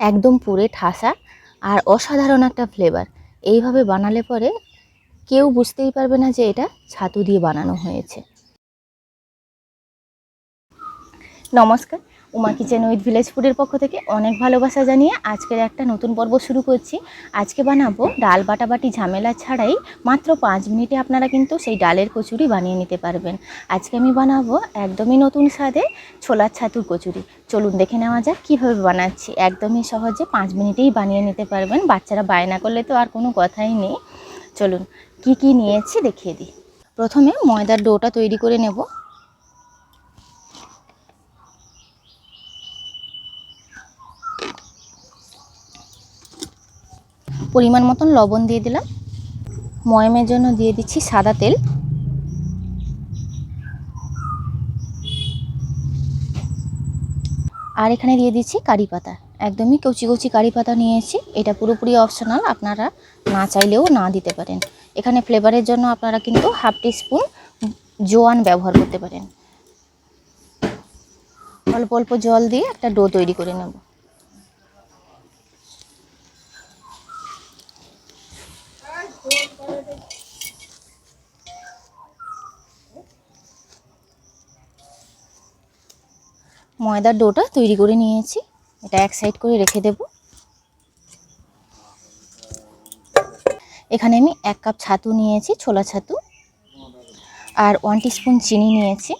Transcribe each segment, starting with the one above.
একদম পুরে ঠাসা আর অসাধারণ একটা ফ্লেভার এইভাবে বানালে পরে কেউ বুঝতেই পারবে না যে এটা ছাতু দিয়ে বানানো হয়েছে। নমস্কার উমা কিচেন উইথ ভিলেজ ফুডের পক্ষ থেকে অনেক ভালোবাসা জানিয়ে আজকের একটা নতুন পর্ব শুরু করছি। আজকে বানাবো ডাল বাটাবাটি ঝামেলা ছাড়াই মাত্র পাঁচ মিনিটে আপনারা কিন্তু সেই ডালের কচুরি বানিয়ে নিতে পারবেন। আজকে আমি বানাবো একদমই নতুন স্বাদে ছোলার ছাতুর কচুরি। চলুন দেখে নেওয়া যাক কীভাবে বানাচ্ছি। একদমই সহজে পাঁচ মিনিটেই বানিয়ে নিতে পারবেন। বাচ্চারা বায়না করলে তো আর কোনো কথাই নেই। চলুন, কি কি নিয়েছি দেখিয়ে দিই। প্রথমে ময়দার ডোটা তৈরি করে নেব। পরিমাণ মতন লবণ দিয়ে দিলাম। ময়মের জন্য দিয়ে দিচ্ছি সাদা তেল। আর এখানে দিয়ে দিচ্ছি কারি পাতা। একদমই কচি কচি কারি পাতা নিয়েছি। এটা পুরোপুরি অপশনাল আপনারা না চাইলেও না দিতে পারেন। এখানে ফ্লেভারের জন্য আপনারা কিন্তু হাফ টিস্পুন জোয়ান ব্যবহার করতে পারেন। অল্প অল্প জল দিয়ে একটা ডো তৈরি করে নেব। ময়দার ডোটা তৈরি করে নিয়েছি। এটা এক সাইড করে রেখে দেব। এখানে আমি এক কাপ ছাতু নিয়েছি, ছোলা ছাতু। আর ওয়ান স্পুন চিনি নিয়েছি।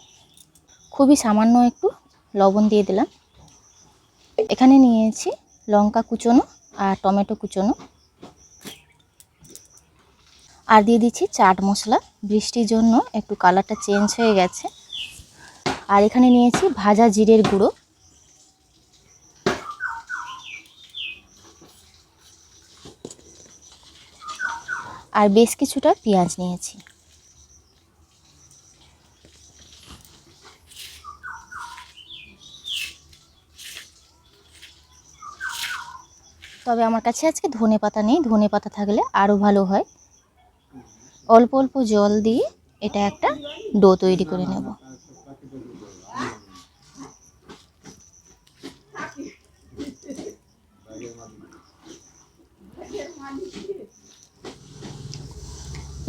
খুবই সামান্য একটু লবণ দিয়ে দিলাম। এখানে নিয়েছি লঙ্কা কুচোনো আর টমেটো কুচোনো। আর দিয়ে দিচ্ছি চাট মশলা। বৃষ্টির জন্য একটু কালারটা চেঞ্জ হয়ে গেছে। আর এখানে নিয়েছি ভাজা জিরের গুঁড়ো। আর বেশ কিছুটা পেঁয়াজ নিয়েছি। তবে আমার কাছে আজকে ধনে পাতা নেই, ধনে পাতা থাকলে আরও ভালো হয়। অল্প অল্প জল দিয়ে এটা একটা ডো তৈরি করে নেব।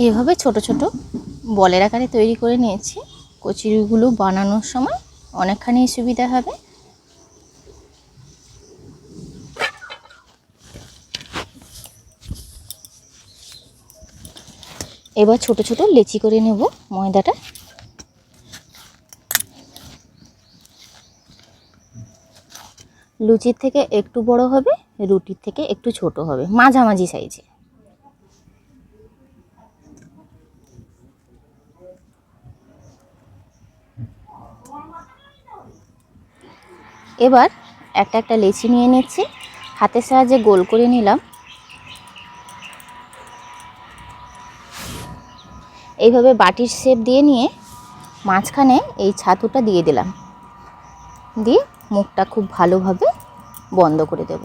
এভাবে ছোট ছোট বলের আকারে তৈরি করে নিয়েছি। কচুরিগুলো বানানোর সময় অনেকখানি সুবিধা হবে। এবার ছোট ছোট লেচি করে নেব ময়দাটা। লুচির থেকে একটু বড় হবে, রুটির থেকে একটু ছোট হবে, মাঝামাঝি সাইজে। এবার একটা একটা লেচি নিয়ে নিচ্ছি। হাতের সাহায্যে গোল করে নিলাম। এইভাবে বাটির শেপ দিয়ে নিয়ে মাঝখানে এই ছাতুটা দিয়ে দিলাম। দিয়ে মুখটা খুব ভালোভাবে বন্ধ করে দেব।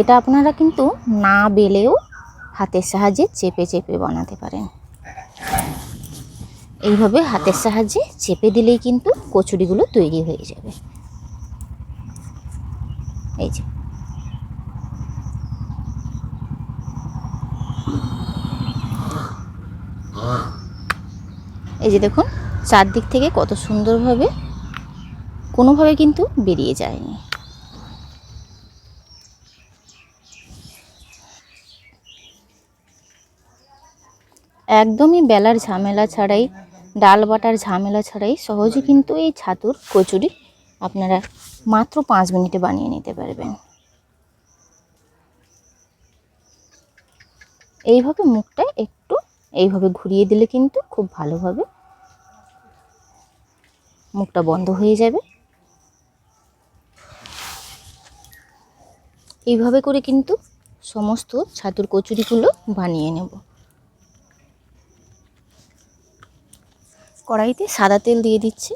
এটা আপনারা কিন্তু না বেলেও হাতের সাহায্যে চেপে চেপে বানাতে পারেন। এইভাবে হাতের সাহায্যে চেপে দিলেই কিন্তু কচুরিগুলো তৈরি হয়ে যাবে। এই যে। এই যে দেখুন, চারদিক থেকে কত সুন্দরভাবে কোনোভাবে কিন্তু বেরিয়ে যায়নি। একদমই বেলার ঝামেলা ছাড়াই ডাল বাটার ঝামেলা ছাড়াই সহজে কিন্তু এই ছাতুর কচুরি আপনারা মাত্র পাঁচ মিনিটে বানিয়ে নিতে পারবেন। এইভাবে মুখটা একটু এইভাবে ঘুরিয়ে দিলে কিন্তু খুব ভালোভাবে মুখটা বন্ধ হয়ে যাবে। এইভাবে করে কিন্তু সমস্ত ছাতুর কচুরিগুলো বানিয়ে নেব। কড়াইতে সাদা তেল দিয়ে দিচ্ছি।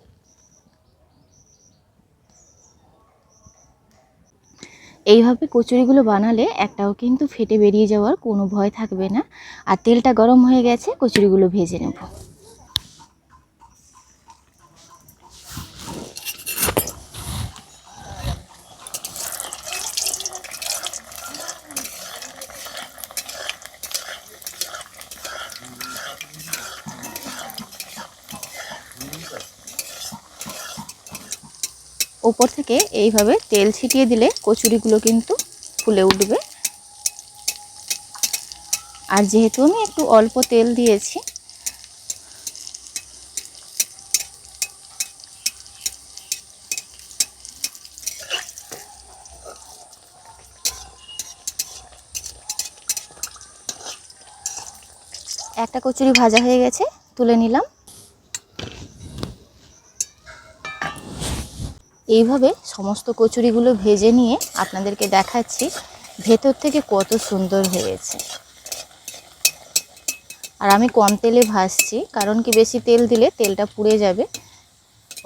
এইভাবে কচুরিগুলো বানালে একটাও কিন্তু ফেটে বেরিয়ে যাওয়ার কোনো ভয় থাকবে না। আর তেলটা গরম হয়ে গেছে, কচুরিগুলো ভেজে নেব। ওপর থেকে এইভাবে তেল ছিটিয়ে দিলে কচুরিগুলো কিন্তু ফুলে উঠবে। আর যেহেতু আমি একটু অল্প তেল দিয়েছি, একটা কচুরি ভাজা হয়ে গেছে, তুলে নিলাম। এইভাবে সমস্ত কচুরিগুলো ভেজে নিয়ে আপনাদেরকে দেখাচ্ছি ভেতর থেকে কত সুন্দর হয়েছে। আর আমি কম তেলে ভাজছি, কারণ কি বেশি তেল দিলে তেলটা পুড়ে যাবে।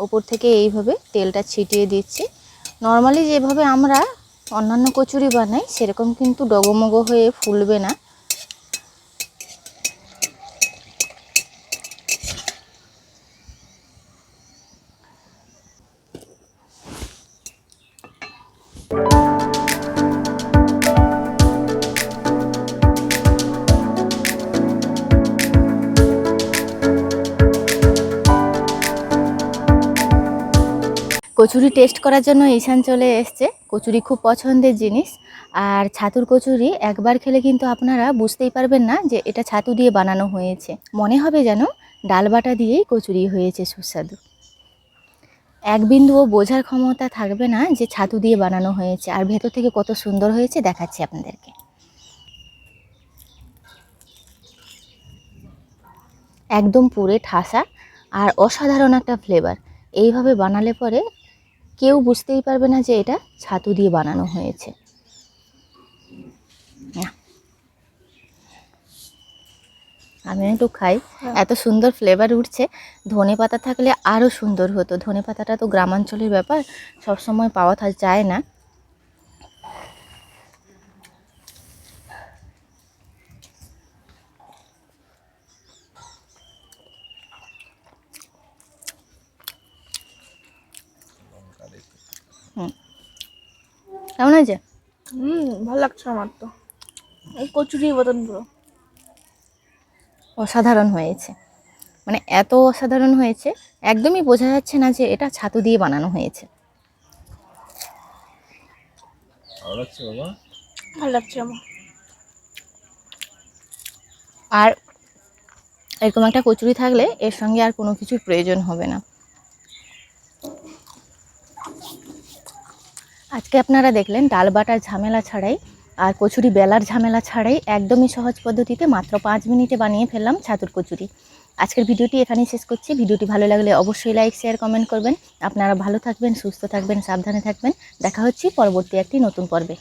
ওপর থেকে এইভাবে তেলটা ছিটিয়ে দিচ্ছি। নর্মালি যেভাবে আমরা অন্যান্য কচুরি বানাই, সেরকম কিন্তু ডগমগ হয়ে ফুলবে না। কচুরি টেস্ট করার জন্য ঈশান চলে এসছে। কচুরি খুব পছন্দের জিনিস। আর ছাতুর কচুরি একবার খেলে কিন্তু আপনারা বুঝতেই পারবেন না যে এটা ছাতু দিয়ে বানানো হয়েছে। মনে হবে যেন ডাল বাটা দিয়েই কচুরি হয়েছে সুস্বাদু। এক বিন্দুও বোঝার ক্ষমতা থাকবে না যে ছাতু দিয়ে বানানো হয়েছে। আর ভেতর থেকে কত সুন্দর হয়েছে দেখাচ্ছি আপনাদেরকে। একদম পুরে ঠাসা আর অসাধারণ একটা ফ্লেভার এইভাবে বানালে পরে কেউ বুঝতেই পারবে না যে এটা ছাতু দিয়ে বানানো হয়েছে। আমি একটু খাই। এত সুন্দর ফ্লেভার উঠছে। ধনে পাতা থাকলে আরও সুন্দর হতো। ধনে পাতাটা তো গ্রামাঞ্চলের ব্যাপার সবসময় পাওয়া যায় না। কেমন আছে হুম ভালো লাগছে আমার তো। এই কচুরি বদন পুরো। অসাধারণ হয়েছে। মানে এত অসাধারণ হয়েছে একদমই বোঝা যাচ্ছে না যে এটা ছাতু দিয়ে বানানো হয়েছে। ভালো লাগছে বাবা? ভালো লাগছে আমার। আর এরকম একটা কচুরি থাকলে এর সঙ্গে আর কোনো কিছুর প্রয়োজন হবে না। আজকে আপনারা দেখলেন ডাল বাটার ঝামেলা ছাড়াই আর কচুরি বেলার ঝামেলা ছাড়াই একদমই সহজ পদ্ধতিতে মাত্র পাঁচ মিনিটে বানিয়ে ফেললাম ছাতুর কচুরি। আজকের ভিডিওটি এখানেই শেষ করছি। ভিডিওটি ভালো লাগলে অবশ্যই লাইক, শেয়ার, কমেন্ট করবেন। আপনারা ভালো থাকবেন, সুস্থ থাকবেন, সাবধানে থাকবেন। দেখা হচ্ছে পরবর্তী একটি নতুন পর্বে।